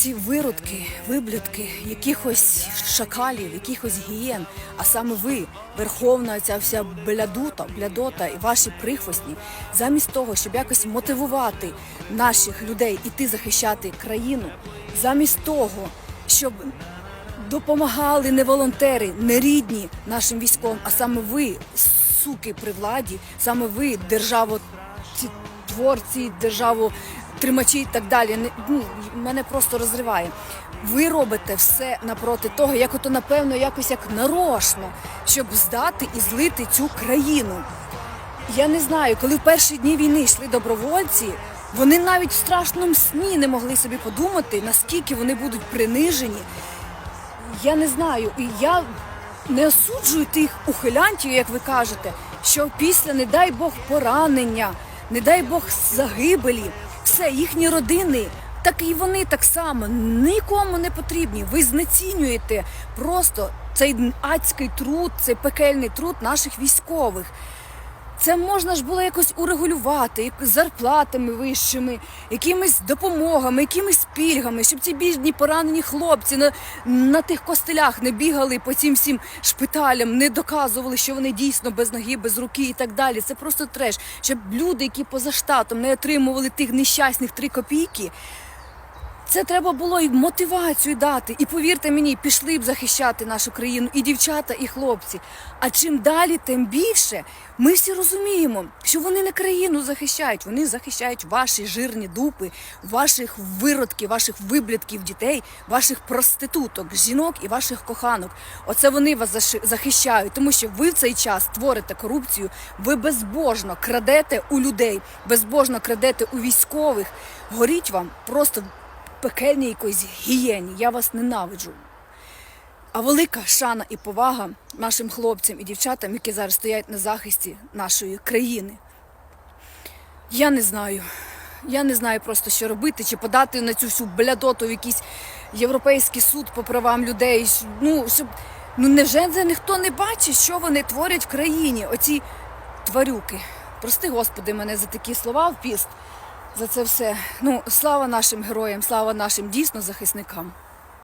ці виродки, виблядки якихось шакалів, якихось гієн, а саме ви, верховна ця вся блядута, блядота і ваші прихвостні, замість того, щоб якось мотивувати наших людей іти захищати країну, замість того, щоб допомагали не волонтери, не рідні нашим військовим, а саме ви, суки при владі, саме ви, державотворці, державотримачі і так далі. Ну, мене просто розриває. Ви робите все напроти того, як ото напевно якось як нарочно, щоб здати і злити цю країну. Я не знаю, коли в перші дні війни йшли добровольці, вони навіть в страшному сні не могли собі подумати, наскільки вони будуть принижені. Я не знаю, і я не осуджую тих ухилянтів, як ви кажете, що після, не дай Бог, поранення, не дай Бог загибелі, все, їхні родини, так і вони так само нікому не потрібні. Ви знецінюєте просто цей адський труд, цей пекельний труд наших військових. Це можна ж було якось урегулювати, зарплатами вищими, якимись допомогами, якимись пільгами, щоб ці бідні поранені хлопці на, на тих костелях не бігали по цим всім шпиталям, не доказували, що вони дійсно без ноги, без руки і так далі. Це просто треш. Щоб люди, які поза штатом не отримували тих нещасних три копійки. Це треба було і мотивацію дати. І повірте мені, пішли б захищати нашу країну і дівчата, і хлопці. А чим далі, тим більше ми всі розуміємо, що вони не країну захищають, вони захищають ваші жирні дупи, ваших виродків, ваших виблядків дітей, ваших проституток, жінок і ваших коханок. Оце вони вас захищають, тому що ви в цей час творите корупцію, ви безбожно крадете у людей, безбожно крадете у військових. Горіть вам просто пекельній якоїсь гієні. Я вас ненавиджу. А велика шана і повага нашим хлопцям і дівчатам, які зараз стоять на захисті нашої країни. Я не знаю. Я не знаю просто, що робити, чи подати на цю всю блядоту в якийсь європейський суд по правам людей. Ну, щоб... ну невже це ніхто не бачить, що вони творять в країні? Оці тварюки. Прости, Господи, мене за такі слова в піст. За це все. Ну, слава нашим героям, слава нашим дійсно захисникам.